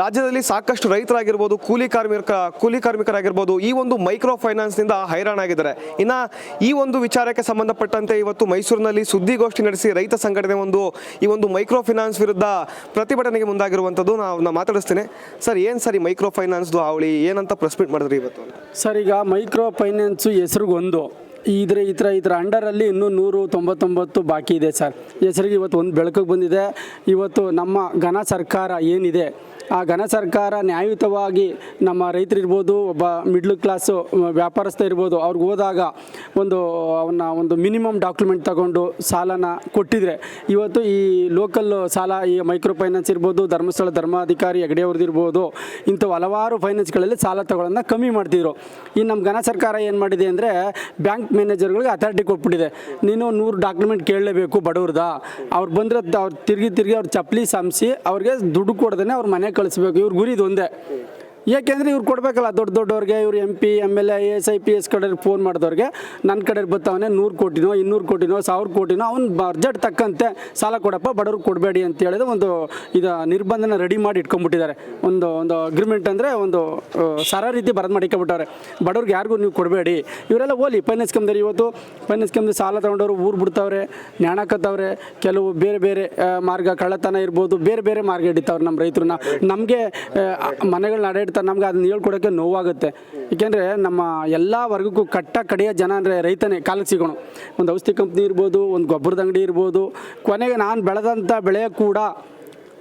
ರಾಜ್ಯದಲ್ಲಿ ಸಾಕಷ್ಟು ರೈತರಾಗಿರ್ಬೋದು, ಕೂಲಿ ಕಾರ್ಮಿಕ, ಕೂಲಿ ಕಾರ್ಮಿಕರಾಗಿರ್ಬೋದು, ಈ ಒಂದು ಮೈಕ್ರೋ ಫೈನಾನ್ಸ್ನಿಂದ ಹೈರಾಣಾಗಿದ್ದಾರೆ ಇನ್ನು ಈ ಒಂದು ವಿಚಾರಕ್ಕೆ ಸಂಬಂಧಪಟ್ಟಂತೆ ಇವತ್ತು ಮೈಸೂರಿನಲ್ಲಿ ಸುದ್ದಿಗೋಷ್ಠಿ ನಡೆಸಿ ರೈತ ಸಂಘಟನೆ ಒಂದು, ಈ ಒಂದು ಮೈಕ್ರೋ ಫೈನಾನ್ಸ್ ವಿರುದ್ಧ ಪ್ರತಿಭಟನೆಗೆ ಮುಂದಾಗಿರುವಂಥದ್ದು ನಾವು, ನಾ ಮಾತಾಡಿಸ್ತೇನೆ. ಸರ್, ಏನು ಸರ್ ಮೈಕ್ರೋ ಫೈನಾನ್ಸ್ದು ಅವಳಿ ಏನಂತ ಪ್ರೆಸ್ ಮಾಡಿದ್ರಿ ಇವತ್ತು? ಸರ್, ಈಗ ಮೈಕ್ರೋ ಫೈನಾನ್ಸು ಹೆಸ್ರಿಗೊಂದು. ಇದ್ರೆ ಈ ಥರ ಇದರ ಅಂಡರಲ್ಲಿ ಇನ್ನೂ ನೂರು ತೊಂಬತ್ತೊಂಬತ್ತು ಬಾಕಿ ಇದೆ ಸರ್. ಹೆಸರಿಗೆ ಇವತ್ತು ಒಂದು ಬೆಳಕಿಗೆ ಬಂದಿದೆ. ಇವತ್ತು ನಮ್ಮ ಘನ ಸರ್ಕಾರ ಏನಿದೆ? ಆ ಘನ ಸರ್ಕಾರ ನ್ಯಾಯಯುತವಾಗಿ ನಮ್ಮ ರೈತರಿರ್ಬೋದು, ಒಬ್ಬ ಮಿಡ್ಲ್ ಕ್ಲಾಸು ವ್ಯಾಪಾರಸ್ಥ ಇರ್ಬೋದು, ಅವ್ರಿಗೆ ಹೋದಾಗ ಒಂದು ಅವನ್ನ ಒಂದು ಮಿನಿಮಮ್ ಡಾಕ್ಯುಮೆಂಟ್ ತಗೊಂಡು ಸಾಲನ ಕೊಟ್ಟಿದ್ರೆ. ಇವತ್ತು ಈ ಲೋಕಲ್ ಸಾಲ, ಈ ಮೈಕ್ರೋ ಫೈನಾನ್ಸ್ ಇರ್ಬೋದು, ಧರ್ಮಸ್ಥಳ ಧರ್ಮಾಧಿಕಾರಿ ಇರ್ಬೋದು, ಇಂಥವು ಹಲವಾರು ಫೈನಾನ್ಸ್ಗಳಲ್ಲಿ ಸಾಲ ತಗೊಳ್ಳೋದನ್ನ ಕಮ್ಮಿ ಮಾಡ್ತಿದ್ರು. ಈ ನಮ್ಮ ಘನ ಸರ್ಕಾರ ಏನು ಮಾಡಿದೆ ಅಂದರೆ ಬ್ಯಾಂಕ್ ಮ್ಯಾನೇಜರ್ಗಳಿಗೆ ಅಥಾರಿಟಿ ಕೊಟ್ಬಿಟ್ಟಿದೆ. ನೀನು ನೂರು ಡಾಕ್ಯುಮೆಂಟ್ ಕೇಳಲೇಬೇಕು ಬಡವ್ರದ. ಅವ್ರು ಬಂದರೆ ಅವ್ರು ತಿರುಗಿ ತಿರುಗಿ ಅವ್ರು ಚಪ್ಪಲಿ ಸಂಸಿ ಅವ್ರಿಗೆ ದುಡ್ಡು ಕೊಡ್ದೇ ಅವ್ರ ಮನೆ ಕಳಿಸ್ಬೇಕು. ಇವ್ರ ಗುರಿ ಇದೊಂದೇ ಏಕೆಂದರೆ ಇವ್ರು ಕೊಡಬೇಕಲ್ಲ, ದೊಡ್ಡ ದೊಡ್ಡವ್ರಿಗೆ, ಇವ್ರು M P M L A S I P S ಕಡೆ ಫೋನ್ ಮಾಡಿದವ್ರಿಗೆ. ನನ್ನ ಕಡೆ ಬರ್ತಾವನೆ, ನೂರು ಕೋಟಿನೋ, ಇನ್ನೂರು ಕೋಟಿನೋ, ಸಾವಿರ ಕೋಟಿನೋ, ಅವ್ನು ಬಜೆಟ್ ತಕ್ಕಂತೆ ಸಾಲ ಕೊಡಪ್ಪ ಬಡವ್ರಿಗೆ ಕೊಡಬೇಡಿ ಅಂತ ಹೇಳಿದ್ರೆ ಒಂದು ಇದು ನಿರ್ಬಂಧನ ರೆಡಿ ಮಾಡಿ ಇಟ್ಕೊಂಡ್ಬಿಟ್ಟಿದ್ದಾರೆ. ಒಂದು ಒಂದು ಅಗ್ರಿಮೆಂಟ್ ಅಂದರೆ ಒಂದು ಸರ ರೀತಿ ಬರದ್ ಮಾಡಿಕೊಂಬಿಟ್ಟವ್ರೆ ಬಡವ್ರಿಗೆ ಯಾರಿಗೂ ನೀವು ಕೊಡಬೇಡಿ. ಇವರೆಲ್ಲ ಓಲಿ ಫೈನಾನ್ಸ್ ಕಂಪ್ನಿ ಇವತ್ತು. ಫೈನಾನ್ಸ್ ಕಂಪ್ನಿ ಸಾಲ ತೊಗೊಂಡವ್ರು ಊರು ಬಿಡ್ತಾವ್ರೆ ನ್ಯಾಣಕತ್ತವ್ರೆ ಕೆಲವು ಬೇರೆ ಬೇರೆ ಮಾರ್ಗ ಕಳ್ಳತನ ಇರ್ಬೋದು, ಬೇರೆ ಬೇರೆ ಮಾರ್ಗ ಹಿಡಿತಾವ್ರೆ ನಮ್ಮ ರೈತರನ್ನ ನಮಗೆ ಮನೆಗಳನ್ನ ಅಡ ಇಡ್ತಾರೆ ನಮ್ಗೆ ಅದನ್ನ ಹೇಳ್ಕೊಡೋಕೆ ನೋವಾಗುತ್ತೆ. ಏಕೆಂದರೆ ನಮ್ಮ ಎಲ್ಲ ವರ್ಗಕ್ಕೂ ಕಟ್ಟ ಕಡೆಯ ಜನ ಅಂದರೆ ರೈತನೇ, ಕಾಲಕ್ಕೆ ಸಿಗೋಣ. ಒಂದು ಔಷಧಿ ಕಂಪ್ನಿ ಇರ್ಬೋದು, ಒಂದು ಗೊಬ್ಬರದ ಅಂಗಡಿ ಇರ್ಬೋದು, ಕೊನೆಗೆ ನಾನು ಬೆಳೆದಂಥ ಬೆಳೆ ಕೂಡ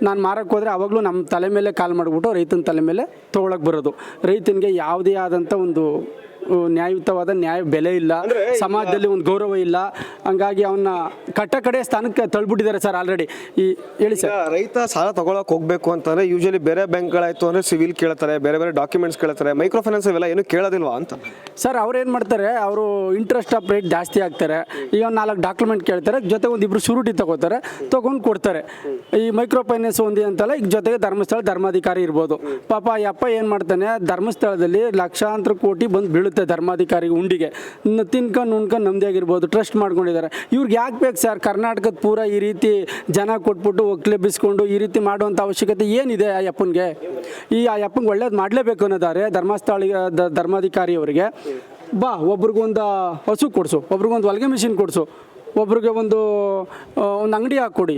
ನಾನು ಮಾರಕ್ಕೆ ಹೋದರೆ ಅವಾಗಲೂ ನಮ್ಮ ತಲೆ ಮೇಲೆ ಕಾಲ್ ಮಾಡಿಬಿಟ್ಟು ರೈತನ ತಲೆ ಮೇಲೆ ತೊಗೊಳಕ್ಕೆ ಬರೋದು. ರೈತನಿಗೆ ಯಾವುದೇ ಆದಂಥ ಒಂದು ನ್ಯಾಯಯುತವಾದ ನ್ಯಾಯ ಬೆಲೆ ಇಲ್ಲ. ಸಮಾಜದಲ್ಲಿ ಒಂದು ಗೌರವ ಇಲ್ಲ. ಹಂಗಾಗಿ ಅವನ್ನ ಕಟ್ಟ ಕಡೆ ಸ್ಥಾನಕ್ಕೆ ತಳ್ಬಿಟ್ಟಿದ್ದಾರೆ ಸರ್ ಆಲ್ರೆಡಿ. ಈ ಹೇಳಿ ಸರ್. ರೈತ ಸಾಲ ತಗೊಳಕ್ ಹೋಗ್ಬೇಕು ಅಂತಂದ್ರೆ ಯೂಶಲಿ ಬೇರೆ ಬ್ಯಾಂಕ್ಗಳಾಯ್ತು ಅಂದ್ರೆ ಸಿವಿಲ್ ಕೇಳ್ತಾರೆ ಬೇರೆ ಬೇರೆ ಡಾಕ್ಯುಮೆಂಟ್ಸ್ ಕೇಳ್ತಾರೆ ಮೈಕ್ರೋ ಫೈನಾನ್ಸ್ ಇವೆಲ್ಲ ಏನು ಕೇಳೋದಿಲ್ವಾ ಅಂತ? ಸರ್ ಅವ್ರು ಏನು ಮಾಡ್ತಾರೆ ಅವರು ಇಂಟ್ರೆಸ್ಟ್ ಆಫ್ ರೇಟ್ ಜಾಸ್ತಿ ಆಗ್ತಾರೆ ಈಗ ಒಂದು ನಾಲ್ಕು ಡಾಕ್ಯುಮೆಂಟ್ ಕೇಳ್ತಾರೆ ಜೊತೆಗೆ ಒಂದು ಇಬ್ಬರು ಶೂರಿಟಿ ತಗೋತಾರೆ ತಗೊಂಡು ಕೊಡ್ತಾರೆ. ಈ ಮೈಕ್ರೋ ಫೈನಾನ್ಸ್ ಒಂದು ಅಂತಲ್ಲ ಈಗ ಜೊತೆಗೆ ಧರ್ಮಸ್ಥಳ ಧರ್ಮಾಧಿಕಾರಿ ಇರ್ಬೋದು. ಪಾಪ ಈ ಅಪ್ಪ ಏನು ಮಾಡ್ತಾನೆ ಧರ್ಮಸ್ಥಳದಲ್ಲಿ ಲಕ್ಷಾಂತರ ಕೋಟಿ ಬಂದು ಬೀಳುತ್ತೆ. ಧರ್ಮಾಧಿಕಾರಿಗೆ ಉಂಡಿಗೆ. ಇನ್ನು ತಿನ್ಕೊಂಡು ಉಣ್ಕೊಂಡು ನಮ್ಮದಾಗಿರ್ಬೋದು ಟ್ರಸ್ಟ್ ಮಾಡ್ಕೊಂಡಿದ್ದಾರೆ. ಇವ್ರಿಗೆ ಯಾಕೆ ಬೇಕು ಸರ್? ಕರ್ನಾಟಕದ ಪೂರ ಈ ರೀತಿ ಜನ ಕೊಟ್ಬಿಟ್ಟು ಒಕ್ಲೆಬ್ಬಿಸ್ಕೊಂಡು ಈ ರೀತಿ ಮಾಡುವಂಥ ಅವಶ್ಯಕತೆ ಏನಿದೆ ಆ ಯಪ್ಪನಿಗೆ ಈ ಆ ಯಪ್ಪನಿಗೆ ಒಳ್ಳೇದು ಮಾಡಲೇಬೇಕು ಅನ್ನೋದಾರೆ ಧರ್ಮಸ್ಥಳ ಧರ್ಮಾಧಿಕಾರಿ ಅವರಿಗೆ ಬಾ ಒಬ್ರಿಗೊಂದು ಹಸು ಕೊಡಿಸು ಒಬ್ರಿಗೊಂದು ಹೊಲಿಗೆ ಮಿಷಿನ್ ಕೊಡಿಸು, ಒಬ್ರಿಗೆ ಒಂದು ಒಂದು ಅಂಗಡಿ ಹಾಕ್ಕೊಡಿ.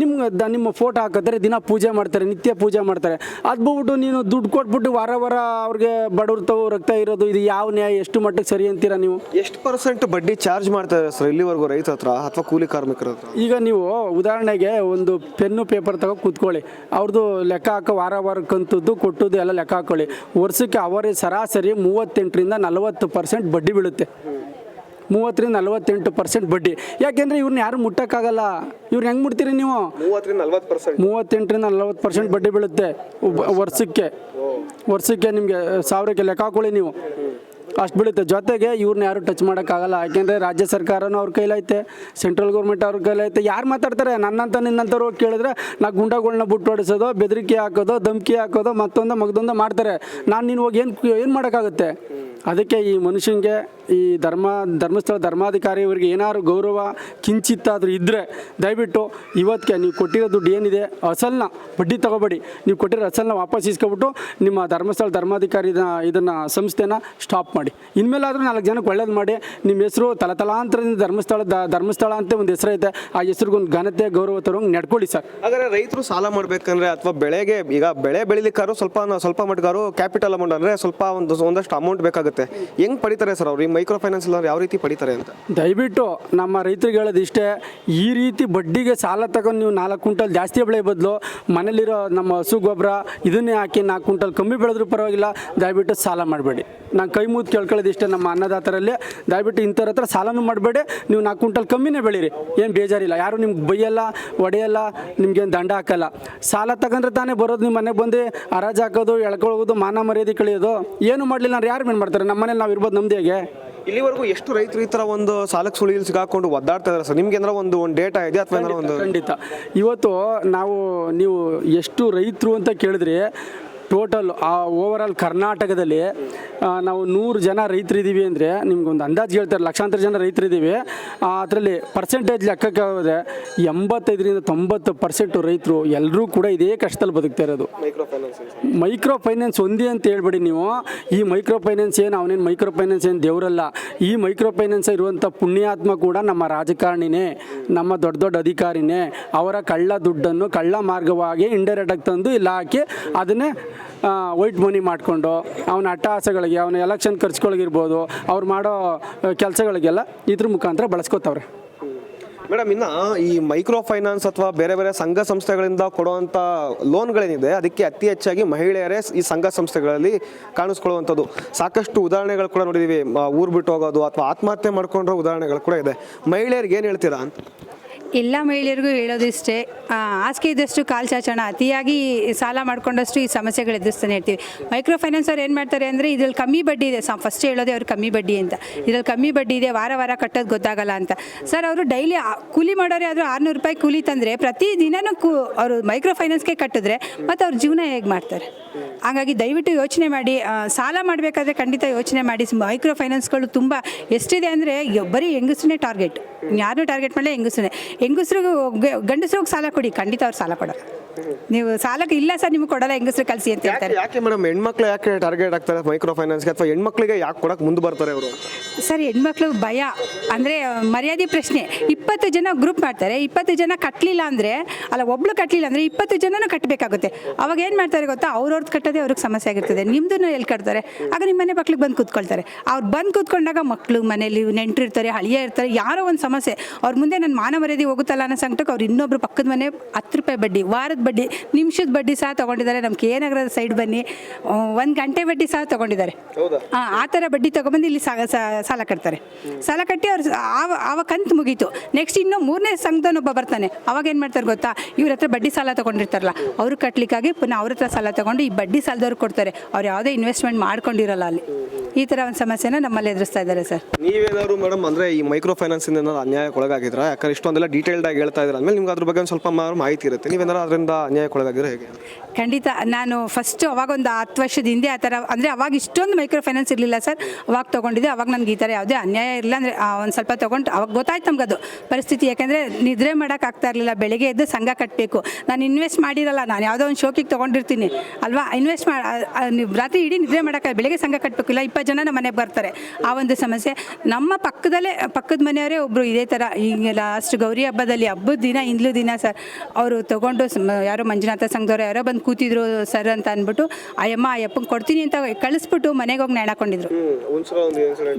ನಿಮ್ಗೆ ದ ನಿಮ್ಮ ಫೋಟೋ ಹಾಕಿದ್ರೆ ದಿನ ಪೂಜೆ ಮಾಡ್ತಾರೆ ನಿತ್ಯ ಪೂಜೆ ಮಾಡ್ತಾರೆ. ಅದು ಬಿಟ್ಬಿಟ್ಟು ನೀನು ದುಡ್ಡು ಕೊಟ್ಬಿಟ್ಟು ವಾರ ವಾರ ಅವ್ರಿಗೆ ಬಡವ್ರ ತಾವು ರಕ್ತ ಇರೋದು ಇದು ಯಾವ ನ್ಯಾಯ ಎಷ್ಟು ಮಟ್ಟಕ್ಕೆ ಸರಿ ಅಂತೀರಾ ನೀವು? ಎಷ್ಟು ಪರ್ಸೆಂಟ್ ಬಡ್ಡಿ ಚಾರ್ಜ್ ಮಾಡ್ತಾರೆ ಸರ್ ಇಲ್ಲಿವರೆಗೂ ರೈತ ಹತ್ರ ಅಥವಾ ಕೂಲಿ ಕಾರ್ಮಿಕರ ಹತ್ರ? ಈಗ ನೀವು ಉದಾಹರಣೆಗೆ ಒಂದು ಪೆನ್ನು ಪೇಪರ್ ತಗೋ ಕೂತ್ಕೊಳ್ಳಿ. ಅವ್ರದ್ದು ಲೆಕ್ಕ ಹಾಕೋ ವಾರ ವಾರ ಕಂತದ್ದು ಕೊಟ್ಟದ್ದು ಎಲ್ಲ ಲೆಕ್ಕ ಹಾಕೊಳ್ಳಿ. ವರ್ಷಕ್ಕೆ ಅವರೇ ಸರಾಸರಿ ಮೂವತ್ತೆಂಟರಿಂದ ನಲವತ್ತು ಪರ್ಸೆಂಟ್ ಬಡ್ಡಿ ಬೀಳುತ್ತೆ. ಮೂವತ್ತರಿಂದ ನಲವತ್ತೆಂಟು ಪರ್ಸೆಂಟ್ ಬಡ್ಡಿ. ಯಾಕೆಂದ್ರೆ ಇವ್ರನ್ನ ಯಾರು ಮುಟ್ಟಕ್ಕಾಗಲ್ಲ. ಇವ್ರು ಹೆಂಗೆ ಮುಟ್ತೀರಿ ನೀವು? ಮೂವತ್ತರಿಂದ ನಲ್ವತ್ತು ಪರ್ಸೆಂಟ್ ಮೂವತ್ತೆಂಟರಿಂದ ನಲವತ್ತು ಪರ್ಸೆಂಟ್ ಬಡ್ಡಿ ಬೀಳುತ್ತೆ ವರ್ಷಕ್ಕೆ. ವರ್ಷಕ್ಕೆ ನಿಮಗೆ ಸಾವಿರಕ್ಕೆ ಲೆಕ್ಕ ಹಾಕೊಳ್ಳಿ ನೀವು. ಅಷ್ಟು ಬೀಳುತ್ತೆ. ಜೊತೆಗೆ ಇವ್ರನ್ನ ಯಾರು ಟಚ್ ಮಾಡೋಕ್ಕಾಗಲ್ಲ. ಯಾಕೆಂದರೆ ರಾಜ್ಯ ಸರ್ಕಾರನೂ ಅವ್ರ ಕೈಲೈತೆ ಸೆಂಟ್ರಲ್ ಗೌರ್ಮೆಂಟ್ ಅವ್ರ ಕೈಲೈತೆ. ಯಾರು ಮಾತಾಡ್ತಾರೆ? ನನ್ನಂತ ನಿನ್ನಂಥವ್ರು ಹೋಗಿ ಕೇಳಿದ್ರೆ ನಾ ಗುಂಡಗಳನ್ನ ಬುಟ್ಟು ಹೊಡಿಸೋದು ಬೆದರಿಕೆ ಹಾಕೋದು ಧಮಕಿ ಹಾಕೋದು ಮತ್ತೊಂದು ಮಗದೊಂದು ಮಾಡ್ತಾರೆ. ನಾನು ನೀನು ಹೋಗಿ ಏನು ಏನು ಮಾಡೋಕ್ಕಾಗುತ್ತೆ? ಅದಕ್ಕೆ ಈ ಮನುಷ್ಯನಿಗೆ ಈ ಧರ್ಮ, ಧರ್ಮಸ್ಥಳ ಧರ್ಮಾಧಿಕಾರಿ ಅವರಿಗೆ ಏನಾದರೂ ಗೌರವ ಕಿಂಚಿತ್ತಾದರೂ ಇದ್ದರೆ ದಯವಿಟ್ಟು ಇವತ್ತಿಗೆ ನೀವು ಕೊಟ್ಟಿರೋ ದುಡ್ಡು ಏನಿದೆ, ಅಸಲ್ನ ಬಡ್ಡಿ ತಗೋಬೇಡಿ. ನೀವು ಕೊಟ್ಟಿರೋ ಅಸಲ್ನ ವಾಪಸ್ ಇಸ್ಕೊಬಿಟ್ಟು ನಿಮ್ಮ ಧರ್ಮಸ್ಥಳ ಧರ್ಮಾಧಿಕಾರಿ ಇದನ್ನು ಸಂಸ್ಥೆನ ಸ್ಟಾಪ್ ಮಾಡಿ. ಇನ್ಮೇಲಾದರೂ ನಾಲ್ಕು ಜನಕ್ಕೆ ಒಳ್ಳೇದು ಮಾಡಿ. ನಿಮ್ಮ ಹೆಸರು ತಲತಲಾಂತರದಿಂದ ಧರ್ಮಸ್ಥಳ ಧರ್ಮಸ್ಥಳ ಅಂತ ಒಂದು ಹೆಸರೈತೆ ಆ ಹೆಸರಿಗೊಂದು ಘನತೆ, ಗೌರವ ತರೋಂಗೆ ನಡ್ಕೊಳ್ಳಿ ಸರ್. ಹಾಗಾದ್ರೆ ರೈತರು ಸಾಲ ಮಾಡಬೇಕಂದ್ರೆ ಅಥವಾ ಬೆಳೆಗೆ ಈಗ ಬೆಳೆ ಬೆಳಿಲಿಕ್ಕಾರು ಸ್ವಲ್ಪ ಸ್ವಲ್ಪ ಮಟ್ಟಿಗಾರು ಕ್ಯಾಪಿಟಲ್ ಅಮೌಂಟ್ ಅಂದರೆ ಸ್ವಲ್ಪ ಒಂದು, ಒಂದಷ್ಟು ಅಮೌಂಟ್ ಬೇಕಾಗುತ್ತೆ. ಹೆಂಗ್ ಪಡಿತಾರೆ ಸರ್ ಅವ್ರು? ಈ ಮೈಕ್ರೋ ಫೈನಾನ್ಸ್ ಯಾವ ರೀತಿ ಪಡಿತಾರೆ ಅಂತ? ದಯವಿಟ್ಟು ನಮ್ಮ ರೈತರಿಗೆ ಹೇಳೋದು ಇಷ್ಟೇ, ಈ ರೀತಿ ಬಡ್ಡಿಗೆ ಸಾಲ ತಗೊಂಡು ನೀವು ನಾಲ್ಕು ಕ್ವಿಂಟಲ್ ಜಾಸ್ತಿ ಬೆಳೆ ಬದಲು, ಮನೇಲಿರೋ ನಮ್ಮ ಹಸು ಗೊಬ್ಬರ ಇದನ್ನೇ ಹಾಕಿ ನಾಲ್ಕು ಕ್ವಿಂಟಲ್ ಕಮ್ಮಿ ಬೆಳೆದ್ರೂ ಪರವಾಗಿಲ್ಲ, ದಯವಿಟ್ಟು ಸಾಲ ಮಾಡಬೇಡಿ. ನಾನು ಕೈ ಮುದ್ದು ಕೇಳ್ಕೊಳ್ಳೋದು ಇಷ್ಟೇ ನಮ್ಮ ಅನ್ನದಾತರಲ್ಲಿ. ದಯವಿಟ್ಟು ಇಂಥವ್ರ ಹತ್ರ ಸಾಲನೂ ಮಾಡಬೇಡಿ. ನೀವು ನಾಲ್ಕು ಕ್ವಿಂಟಲ್ ಕಮ್ಮಿನೇ ಬೆಳೀರಿ. ಏನು ಬೇಜಾರಿಲ್ಲ. ಯಾರು ನಿಮ್ಗೆ ಬೈಯಲ್ಲ ಒಡೆಯಲ್ಲ ನಿಮ್ಗೇನು ದಂಡ ಹಾಕಲ್ಲ. ಸಾಲ ತಗೊಂಡ್ರೆ ತಾನೇ ಬರೋದು ನಿಮ್ಮ ಮನೆಗೆ ಬಂದು ಹರಾಜು ಹಾಕೋದು ಎಳ್ಕೊಳ್ಳೋದು ಮಾನ ಮರ್ಯಾದೆ ಕಳಿಯೋದು. ಏನು ಮಾಡಲಿಲ್ಲ ಅಂದ್ರೆ ಯಾರು ಏನು ಮಾಡ್ತಾರೆ? ನಮ್ಮ ಮನೇಲಿ ನಾವು ಇರ್ಬೋದು ನಮ್ದೇಗೆ ಇಲ್ಲಿವರೆಗೂ ಎಷ್ಟು ರೈತರು ಈ ಥರ ಒಂದು ಸಾಲಕ್ಕೆ ಸುಳಿಯಲ್ಲಿ ಸಿಗಾಕೊಂಡು ಒದ್ದಾಡ್ತಾ ಇದಾರೆ ಸರ್? ನಿಮ್ಗೆ ಏನಾರ ಒಂದು ಒಂದು ಡೇಟಾ ಇದೆ ಅಥವಾ ಏನಾರ ಒಂದು ಖಂಡಿತ. ಇವತ್ತು ನಾವು ನೀವು ಎಷ್ಟು ರೈತರು ಅಂತ ಕೇಳಿದ್ರಿ ಟೋಟಲ್ ಆ ಓವರ್ ಕರ್ನಾಟಕದಲ್ಲಿ ನಾವು ನೂರು ಜನ ರೈತರಿದ್ದೀವಿ ಅಂದರೆ ನಿಮ್ಗೊಂದು ಅಂದಾಜು ಹೇಳ್ತಾರೆ, ಲಕ್ಷಾಂತರ ಜನ ರೈತರಿದ್ದೀವಿ ಅದರಲ್ಲಿ ಪರ್ಸೆಂಟೇಜ್ ಲೆಕ್ಕಕ್ಕೆ ಹೋದರೆ ಎಂಬತ್ತೈದರಿಂದ ತೊಂಬತ್ತು ಪರ್ಸೆಂಟು ರೈತರು ಎಲ್ಲರೂ ಕೂಡ ಇದೇ ಕಷ್ಟದಲ್ಲಿ ಬದುಕ್ತಾ ಇರೋದು. ಮೈಕ್ರೋ ಫೈನಾನ್ಸ್ ಒಂದೇ ಅಂತ ಹೇಳ್ಬಿಡಿ ನೀವು. ಈ ಮೈಕ್ರೋ ಫೈನಾನ್ಸ್ ಏನು, ಅವನೇನು ಮೈಕ್ರೋ ಫೈನಾನ್ಸ್ ಏನು ದೇವರಲ್ಲ. ಈ ಮೈಕ್ರೋ ಫೈನಾನ್ಸ್ ಇರುವಂಥ ಪುಣ್ಯಾತ್ಮ ಕೂಡ ನಮ್ಮ ರಾಜಕಾರಣಿನೇ, ನಮ್ಮ ದೊಡ್ಡ ದೊಡ್ಡ ಅಧಿಕಾರಿನೇ. ಅವರ ಕಳ್ಳ ದುಡ್ಡನ್ನು ಕಳ್ಳ ಮಾರ್ಗವಾಗಿ ಇಂಡೈರೆಕ್ಟಾಗಿ ತಂದು ಇಲ್ಲ ಹಾಕಿ ಅದನ್ನೇ ವೈಟ್ ಮನಿ ಮಾಡಿಕೊಂಡು ಅವನ ಅಟ್ಟಹಾಸಗಳಿಗೆ, ಅವನ ಎಲೆಕ್ಷನ್ ಖರ್ಚುಗಳಿಗಿರ್ಬೋದು, ಅವ್ರು ಮಾಡೋ ಕೆಲಸಗಳಿಗೆಲ್ಲ ಇದ್ರ ಮುಖಾಂತರ ಬಳಸ್ಕೊತವ್ರೆ. ಮೇಡಮ್, ಇನ್ನ ಈ ಮೈಕ್ರೋ ಫೈನಾನ್ಸ್ ಅಥವಾ ಬೇರೆ ಬೇರೆ ಸಂಘ ಸಂಸ್ಥೆಗಳಿಂದ ಕೊಡುವಂತ ಲೋನ್ಗಳೇನಿದೆ, ಅದಕ್ಕೆ ಅತಿ ಹೆಚ್ಚಾಗಿ ಮಹಿಳೆಯರೇ ಈ ಸಂಘ ಸಂಸ್ಥೆಗಳಲ್ಲಿ ಕಾಣಿಸ್ಕೊಳ್ಳುವಂಥದ್ದು. ಸಾಕಷ್ಟು ಉದಾಹರಣೆಗಳು ಕೂಡ ನೋಡಿದೀವಿ. ಮ- ಊರು ಬಿಟ್ಟು ಹೋಗೋದು ಅಥವಾ ಆತ್ಮಹತ್ಯೆ ಮಾಡ್ಕೊಂಡ್ರೋ ಉದಾಹರಣೆಗಳು ಕೂಡ ಇದೆ. ಮಹಿಳೆಯರಿಗೆ ಏನು ಹೇಳ್ತೀರಾ? ಅಂತ ಎಲ್ಲ ಮಹಿಳೆಯರಿಗೂ ಹೇಳೋದಿಷ್ಟೇ ಹಾಸಿಗೆ ಇದ್ದಷ್ಟು ಕಾಲು ಚಾಚೋಣ. ಅತಿಯಾಗಿ ಸಾಲ ಮಾಡ್ಕೊಂಡಷ್ಟು ಈ ಸಮಸ್ಯೆಗಳು ಎದುರಿಸ್ತಾನೆ ಇರ್ತೀವಿ. ಮೈಕ್ರೋ ಫೈನಾನ್ಸ್ ಅವ್ರು ಏನು ಮಾಡ್ತಾರೆ ಅಂದರೆ ಇದ್ರಲ್ಲಿ ಕಮ್ಮಿ ಬಡ್ಡಿ ಇದೆ. ಫಸ್ಟ್ ಹೇಳೋದೇ ಅವ್ರು ಕಮ್ಮಿ ಬಡ್ಡಿ ಅಂತ. ಇದ್ರಲ್ಲಿ ಕಮ್ಮಿ ಬಡ್ಡಿ ಇದೆ, ವಾರ ವಾರ ಕಟ್ಟೋದು ಗೊತ್ತಾಗಲ್ಲ ಅಂತ. ಸರ್ ಅವರು ಡೈಲಿ ಕೂಲಿ ಮಾಡೋರೇ ಆದರೂ ಆರುನೂರು ರೂಪಾಯಿ ಕೂಲಿ ತಂದರೆ ಪ್ರತಿ ದಿನನೂ ಕೂ, ಅವರು ಮೈಕ್ರೋ ಫೈನಾನ್ಸ್ಗೆ ಕಟ್ಟಿದ್ರೆ ಮತ್ತು ಅವ್ರ ಜೀವನ ಹೇಗೆ ಮಾಡ್ತಾರೆ? ಹಾಗಾಗಿ ದಯವಿಟ್ಟು ಯೋಚನೆ ಮಾಡಿ ಸಾಲ ಮಾಡಬೇಕಾದ್ರೆ ಖಂಡಿತ ಯೋಚನೆ ಮಾಡಿ. ಮೈಕ್ರೋ ಫೈನಾನ್ಸ್ಗಳು ತುಂಬ ಎಷ್ಟಿದೆ ಅಂದರೆ ಬರೀ ಹೆಂಗಸ್ರೇ ಟಾರ್ಗೆಟ್. ಯಾರನ್ನೂ ಟಾರ್ಗೆಟ್ ಮಾಡಲೇ ಹೆಂಗಸರೇ ಹೆಂಗಸ್ರಿಗೂ ಗಂಡಸ್ರಿಗೆ ಸಾಲ ಕೊಡಿ. ಖಂಡಿತ ಅವ್ರು ಸಾಲ ಕೊಡಲ್ಲ. ನೀವು ಸಾಲಕ್ಕೆ ಇಲ್ಲ ಸರ್ ನಿಮ್ಗೆ ಕೊಡಲ್ಲ ಹೆಂಗಸ್ರು ಕಲಿಸಿ ಅಂತ ಯಾಕೆ ಹೇಳ್ತಾರೆ. ಯಾಕೆ ಮೇಡಮ್ ಹೆಣ್ಮಕ್ಳು ಯಾಕೆ ಟಾರ್ಗೆಟ್ ಆಗ್ತಾರೆ ಮೈಕ್ರೋ ಫೈನಾನ್ಸ್ಗೆ ಅಥವಾ ಹೆಣ್ಮಕ್ಳಿಗೆ ಯಾಕೆ ಕೊಡಕ್ಕೆ ಮುಂದೆ ಬರ್ತಾರೆ ಅವರು ಸರ್ ಹೆಣ್ಮಕ್ಳು ಭಯ. ಅಂದರೆ ಮರ್ಯಾದೆ ಪ್ರಶ್ನೆ. ಇಪ್ಪತ್ತು ಜನ ಗ್ರೂಪ್ ಮಾಡ್ತಾರೆ ಇಪ್ಪತ್ತು ಜನ ಕಟ್ಟಲಿಲ್ಲ ಅಂದರೆ ಅಲ್ಲ ಒಬ್ಳು ಕಟ್ಟಲಿಲ್ಲ ಅಂದರೆ ಇಪ್ಪತ್ತು ಜನನೂ ಕಟ್ಟಬೇಕಾಗುತ್ತೆ ಅವಾಗ ಏನು ಮಾಡ್ತಾರೆ ಗೊತ್ತಾ? ಅವ್ರವ್ರದ್ದು ಕಟ್ಟೋದೇ ಅವ್ರಿಗೆ ಸಮಸ್ಯೆ ಆಗಿರ್ತದೆ. ನಿಮ್ಮದನ್ನು ಎಲ್ಲಿ ಕಟ್ತಾರೆ? ಆಗ ನಿಮ್ಮ ಮನೆ ಮಕ್ಳಿಗೆ ಬಂದು ಕೂತ್ಕೊಳ್ತಾರೆ. ಅವ್ರು ಬಂದು ಕೂತ್ಕೊಂಡಾಗ ಮಕ್ಕಳು ಮನೇಲಿ ನೆಂಟರು ಇರ್ತಾರೆ ಹಳಿಯ ಇರ್ತಾರೆ ಯಾರೋ ಒಂದು ಸಮಸ್ಯೆ. ಅವ್ರ ಮುಂದೆ ನನ್ನ ಮಾನ ಮರ್ಯಾದೆ ಹೋಗುತ್ತಲ್ಲ ಅನ್ನೋ ಸಂಕಟಕ್ಕೆ ಅವ್ರು ಇನ್ನೊಬ್ರು ಪಕ್ಕದ ಮನೆ ಹತ್ತು ರೂಪಾಯಿ ಬಡ್ಡಿ ವಾರದ ಬಡ್ಡಿ ನಿಮಿಷದ ಬಡ್ಡಿ ಸಹ ತಗೊಂಡಿದ್ದಾರೆ. ನಮ್ಮ ಕೆ ನಗರದ ಸೈಡ್ ಬನ್ನಿ. ಒಂದು ಗಂಟೆ ಬಡ್ಡಿ ಸಹ ತೊಗೊಂಡಿದ್ದಾರೆ. ಹಾಂ ಆ ಥರ ಬಡ್ಡಿ ತೊಗೊಂಬಂದು ಇಲ್ಲಿ ಸಾಲ ಕಟ್ತಾರೆ. ಸಾಲ ಕಟ್ಟಿ ಅವ್ರು ಆವ ಕಂತು ಮುಗೀತು. ನೆಕ್ಸ್ಟ್ ಇನ್ನು ಮೂರನೇ ಸಂಘದವನೊಬ್ಬ ಬರ್ತಾನೆ. ಅವಾಗ ಏನು ಮಾಡ್ತಾರೆ ಗೊತ್ತಾ? ಇವ್ರ ಹತ್ರ ಬಡ್ಡಿ ಸಾಲ ತೊಗೊಂಡಿರ್ತಾರಲ್ಲ ಅವರು ಕಟ್ಟಲಿಕ್ಕಾಗಿ ಪುನಃ ಅವ್ರ ಹತ್ರ ಸಾಲ ತೊಗೊಂಡು ಈ ಬಡ್ಡಿ ಸಾಲದವ್ರು ಕೊಡ್ತಾರೆ. ಅವ್ರು ಯಾವುದೇ ಇನ್ವೆಸ್ಟ್ಮೆಂಟ್ ಮಾಡ್ಕೊಂಡಿರಲ್ಲ ಅಲ್ಲಿ. ಈ ಥರ ಒಂದು ಸಮಸ್ಯೆನ ನಮ್ಮಲ್ಲಿ ಎದುರಿಸ್ತಾ ಇದ್ದಾರೆ ಸರ್. ನೀವೇನಾದ್ರು ಮೇಡಮ್ ಅಂದ್ರೆ ಈ ಮೈಕ್ರೋ ಫೈನಾನ್ಸ್ ಇಂದ ಏನಾದ್ರು ಅನ್ಯಾಯಕ್ಕೆ ಒಳಗಾಗಿದ್ರ ಯಾಕಂದ್ರೆ ಇಷ್ಟೊಂದೆಲ್ಲ ಡೀಟೇಲ್ಡ್ ಆಗಿ ಹೇಳ್ತಾ ಇದ್ರೆ. ನಿಮ್ಗೆ ಅದ್ರ ಬಗ್ಗೆ ಒಂದು ಸ್ವಲ್ಪ ಮಾಹಿತಿ ಇರುತ್ತೆ. ನೀವೇನಾದ್ರು ಅದರಿಂದ ಅನ್ಯಾಯಕ್ಕೆ ಒಳಗಾಗಿದ್ರೆ ಹೇಗೆ? ಖಂಡಿತ ನಾನು ಫಸ್ಟು ಅವಾಗ ಒಂದು ಹತ್ತು ವರ್ಷದ ಹಿಂದೆ ಆ ಥರ, ಅಂದರೆ ಅವಾಗ ಇಷ್ಟೊಂದು ಮೈಕ್ರೋ ಫೈನಾನ್ಸ್ ಇರಲಿಲ್ಲ ಸರ್. ಅವಾಗ ತೊಗೊಂಡಿದ್ದೆ, ಅವಾಗ ನನಗೆ ಈ ಥರ ಯಾವುದೇ ಅನ್ಯಾಯ ಇಲ್ಲ ಅಂದರೆ ಒಂದು ಸ್ವಲ್ಪ ತೊಗೊಂಡು, ಅವಾಗ ಗೊತ್ತಾಯ್ತು ನಮ್ಗೆ ಅದು ಪರಿಸ್ಥಿತಿ. ಯಾಕೆಂದರೆ ನಿದ್ರೆ ಮಾಡೋಕ್ಕಾಗ್ತಾ ಇರಲಿಲ್ಲ, ಬೆಳಗ್ಗೆ ಎದ್ದು ಸಂಘ ಕಟ್ಟಬೇಕು ನಾನು ಇನ್ವೆಸ್ಟ್ ಮಾಡಿರಲ್ಲ, ನಾನು ಯಾವುದೋ ಒಂದು ಶೋಕಿಗೆ ತೊಗೊಂಡಿರ್ತೀನಿ. ಅಲ್ವಾ? ಇನ್ವೆಸ್ಟ್ ಮಾಡಿ ರಾತ್ರಿ ಇಡೀ ನಿದ್ರೆ ಮಾಡೋಕ್ಕೆ ಬೆಳಗ್ಗೆ ಸಂಘ ಕಟ್ಟಬೇಕು ಇಲ್ಲ ಇಪ್ಪತ್ತು ಜನ ನಮ್ಮ ಮನೆಗೆ ಬರ್ತಾರೆ. ಆ ಒಂದು ಸಮಸ್ಯೆ. ನಮ್ಮ ಪಕ್ಕದಲ್ಲೇ, ಪಕ್ಕದ ಮನೆಯವರೇ ಒಬ್ಬರು ಇದೇ ಥರ ಈಗ ಲಾಸ್ಟ್ ಗೌರಿ ಹಬ್ಬದಲ್ಲಿ ಹಬ್ಬದ ದಿನ ಇಂದ್ಲು ದಿನ ಸರ್, ಅವರು ತೊಗೊಂಡು ಯಾರೋ ಮಂಜುನಾಥ ಸಂಘದವರು ಯಾರೋ ಬಂದು ಕೂತಿದ್ರು ಸರ್ ಅಂತ ಅಂದ್ಬಿಟ್ಟು ಅಯ್ಯಮ್ಮ ಅಯ್ಯಪ್ಪಂಗೆ ಕೊಡ್ತೀನಿ ಅಂತ ಕಳಿಸ್ಬಿಟ್ಟು ಮನೆಗೆ ಹೋಗಿ ನೇಣಾಕೊಂಡಿದ್ರು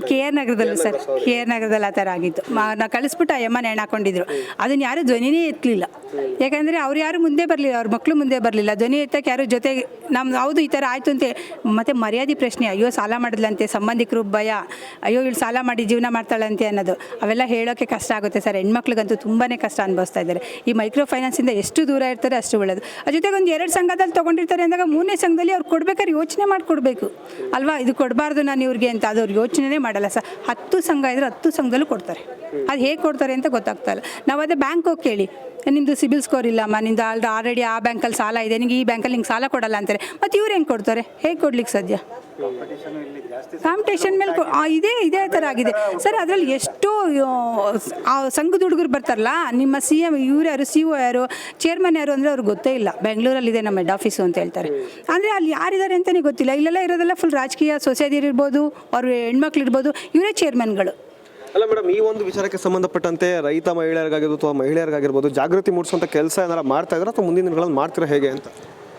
ಕೆ ಆರ್ ನಗರದಲ್ಲಿ ಸರ್ ಕೆ ಆರ್ ನಗರದಲ್ಲಿ ಆ ಥರ ಆಗಿತ್ತು. ನಾ ಕಳಿಸ್ಬಿಟ್ಟು ಅಯ್ಯಮ್ಮ ನೇಣಾಕೊಂಡಿದ್ರು ಅದನ್ನ ಯಾರು ಧ್ವನಿನೇ ಎತ್ತಲಿಲ್ಲ ಯಾಕಂದರೆ ಅವ್ರು ಯಾರು ಮುಂದೆ ಬರಲಿಲ್ಲ ಅವ್ರ ಮಕ್ಕಳು ಮುಂದೆ ಬರಲಿಲ್ಲ. ಧ್ವನಿ ಎತ್ತಕ್ಕೆ ಯಾರು ಜೊತೆಗೆ ನಮ್ಮ ಹೌದು ಈ ಥರ ಆಯಿತು ಅಂತ. ಮತ್ತೆ ಮರ್ಯಾದೆ ಪ್ರಶ್ನೆ ಅಯ್ಯೋ ಸಾಲ ಮಾಡಿದ್ಲಂತೆ ಸಂಬಂಧಿಕರು ಭಯ. ಅಯ್ಯೋ ಇಲ್ಲಿ ಸಾಲ ಮಾಡಿ ಜೀವನ ಮಾಡ್ತಾಳಂತೆ ಅನ್ನೋದು. ಅವೆಲ್ಲ ಹೇಳೋಕ್ಕೆ ಕಷ್ಟ ಆಗುತ್ತೆ ಸರ್. ಹೆಣ್ಮಕ್ಳಿಗಂತೂ ತುಂಬಾ ಕಷ್ಟ ಅನುಭವಿಸ್ತಾ ಇದ್ದಾರೆ. ಈ ಮೈಕ್ರೋ ಫೈನಾನ್ಸಿಂದ ಎಷ್ಟು ದೂರ ಇರ್ತಾರೆ ಅಷ್ಟು ಒಳ್ಳೆಯದು ಅದ್ರ ಜೊತೆಗೆ ಒಂದು ಎರಡು ಸಂಘದಲ್ಲಿ ತೊಗೊಂಡಿರ್ತಾರೆ ಅಂದಾಗ ಮೂರನೇ ಸಂಘದಲ್ಲಿ ಅವ್ರು ಕೊಡ್ಬೇಕಾದ್ರೆ ಯೋಚನೆ ಮಾಡಿ ಕೊಡಬೇಕು. ಅಲ್ವಾ? ಇದು ಕೊಡಬಾರ್ದು ನಾನು ಇವ್ರಿಗೆ ಅಂತ. ಅದು ಅವ್ರು ಯೋಚನೆ ಮಾಡಲ್ಲ. ಸರ್ ಹತ್ತು ಸಂಘ ಇದ್ರೆ ಹತ್ತು ಸಂಘದಲ್ಲೂ ಕೊಡ್ತಾರೆ. ಅದು ಹೇಗೆ ಕೊಡ್ತಾರೆ ಅಂತ ಗೊತ್ತಾಗ್ತಾ ಇಲ್ಲ. ನಾವು ಅದೇ ಬ್ಯಾಂಕ್ ಹೋಗಿ ಕೇಳಿ. ನಿಮ್ಮದು ಸಿಬಿಲ್ ಸ್ಕೋರ್ ಇಲ್ಲಮ್ಮ ನಿಂದು ಆಲ್ರೆ ಆಲ್ರೆಡಿ ಆ ಬ್ಯಾಂಕಲ್ಲಿ ಸಾಲ ಇದೆ ನಿಮಗೆ ಈ ಬ್ಯಾಂಕಲ್ಲಿ ನಿಂಗೆ ಸಾಲ ಕೊಡಲ್ಲ ಅಂತಾರೆ. ಮತ್ತು ಇವ್ರು ಹೆಂಗೆ ಕೊಡ್ತಾರೆ? ಹೇಗೆ ಕೊಡ್ಲಿಕ್ಕೆ ಸದ್ಯ ಕಾಂಪಿಟೇಷನ್ ಮೇಲೆ ಇದೇ ಇದೇ ಥರ ಆಗಿದೆ. ಸರ್ ಅದರಲ್ಲಿ ಎಷ್ಟೋ ಆ, ಸಂಘದ ಹುಡುಗರು ಬರ್ತಾರಲ್ಲ ನಿಮ್ಮ ಸಿ ಎಂ ಇವ್ರು ಯಾರು ಸಿ ಒ ಯಾರು ಚೇರ್ಮನ್ ಯಾರು ಅಂದರೆ ಅವ್ರಿಗೆ ಗೊತ್ತೇ ಇಲ್ಲ. ಬೆಂಗಳೂರಲ್ಲಿ ನಮ್ಮ ಹೆಡ್ ಆಫೀಸು ಅಂತ ಹೇಳ್ತಾರೆ. ಅಂದರೆ ಅಲ್ಲಿ ಯಾರಿದ್ದಾರೆ ಅಂತಲೇ ಗೊತ್ತಿಲ್ಲ. ಇಲ್ಲೆಲ್ಲ ಇರೋದೆಲ್ಲ ಫುಲ್ ರಾಜಕೀಯ ಸೊಸೈಟಿ ಇರ್ಬೋದು ಅವ್ರ ಹೆಣ್ಮಕ್ಳು ಇರ್ಬೋದು ಇವರೇ ಚೇರ್ಮನ್ಗಳು ಅಲ್ಲ ಮೇಡಮ್, ಈ ಒಂದು ವಿಚಾರಕ್ಕೆ ಸಂಬಂಧಪಟ್ಟಂತೆ ರೈತ ಮಹಿಳೆಯರಿಗಾಗಿರ್ಬೋದು ಅಥವಾ ಮಹಿಳೆಯರಿಗಾಗಿರ್ಬೋದು ಜಾಗೃತಿ ಮೂಡಿಸುವಂತ ಕೆಲಸ ಏನಾರ ಮಾಡ್ತಾ ಇದ್ರೆ ಅಥವಾ ಮುಂದಿನ ದಿನಗಳಲ್ಲಿ ಮಾಡ್ತೀರಾ ಹೇಗೆ ಅಂತ?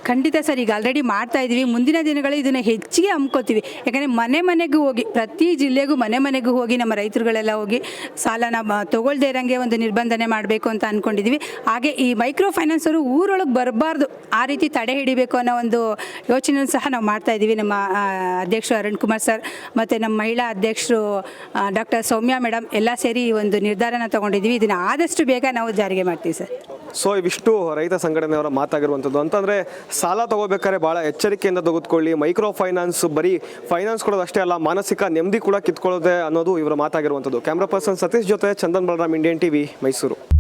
ಖಂಡಿತ ಸರ್, ಈಗ ಆಲ್ರೆಡಿ ಮಾಡ್ತಾ ಇದ್ದೀವಿ ಮುಂದಿನ ದಿನಗಳಲ್ಲಿ ಇದನ್ನು ಹೆಚ್ಚಿಗೆ ಹಮ್ಕೋತೀವಿ. ಯಾಕಂದರೆ ಮನೆ ಮನೆಗೂ ಹೋಗಿ, ಪ್ರತಿ ಜಿಲ್ಲೆಗೂ ಮನೆ ಮನೆಗೂ ಹೋಗಿ ನಮ್ಮ ರೈತರುಗಳೆಲ್ಲ ಹೋಗಿ ಸಾಲನ ತಗೊಳ್ದೆ ಇರೋಂಗೆ ಒಂದು ನಿರ್ಬಂಧನೆ ಮಾಡಬೇಕು ಅಂತ ಅಂದ್ಕೊಂಡಿದ್ದೀವಿ ಹಾಗೆ ಈ ಮೈಕ್ರೋ ಫೈನಾನ್ಸರು ಊರೊಳಗೆ ಬರಬಾರ್ದು. ಆ ರೀತಿ ತಡೆ ಹಿಡಿಬೇಕು ಅನ್ನೋ ಒಂದು ಯೋಚನೆ ಸಹ ನಾವು ಮಾಡ್ತಾ ಇದ್ದೀವಿ ನಮ್ಮ ಅಧ್ಯಕ್ಷರು ಅರುಣ್ ಕುಮಾರ್ ಸರ್ ಮತ್ತು ನಮ್ಮ ಮಹಿಳಾ ಅಧ್ಯಕ್ಷರು ಡಾಕ್ಟರ್ ಸೌಮ್ಯ ಮೇಡಮ್ ಎಲ್ಲ ಸೇರಿ ಈ ಒಂದು ನಿರ್ಧಾರನ ತಗೊಂಡಿದ್ದೀವಿ ಇದನ್ನು ಆದಷ್ಟು ಬೇಗ ನಾವು ಜಾರಿಗೆ ಮಾಡ್ತೀವಿ ಸರ್. ಸೊ ಇವಿಷ್ಟು ರೈತ ಸಂಘಟನೆಯವರ ಮಾತಾಗಿರುವಂಥದ್ದು. ಅಂತಂದರೆ, ಸಾಲ ತಗೋಬೇಕಾದ್ರೆ ಭಾಳ ಎಚ್ಚರಿಕೆಯಿಂದ ತೆಗೆದುಕೊಳ್ಳಿ. ಮೈಕ್ರೋ ಫೈನಾನ್ಸ್ ಬರೀ ಫೈನಾನ್ಸ್ ಕೊಡೋದು ಅಷ್ಟೇ ಅಲ್ಲ, ಮಾನಸಿಕ ನೆಮ್ಮದಿ ಕೂಡ ಕಿತ್ಕೊಳ್ಳೋದೆ ಅನ್ನೋದು ಇವರ ಮಾತಾಗಿರುವಂಥದ್ದು. ಕ್ಯಾಮ್ರಾ ಪರ್ಸನ್ ಸತೀಶ್ ಜೊತೆ ಚಂದನ್ ಬಲರಾಮ್ ಇಂಡಿಯನ್ ಟಿವಿ ಮೈಸೂರು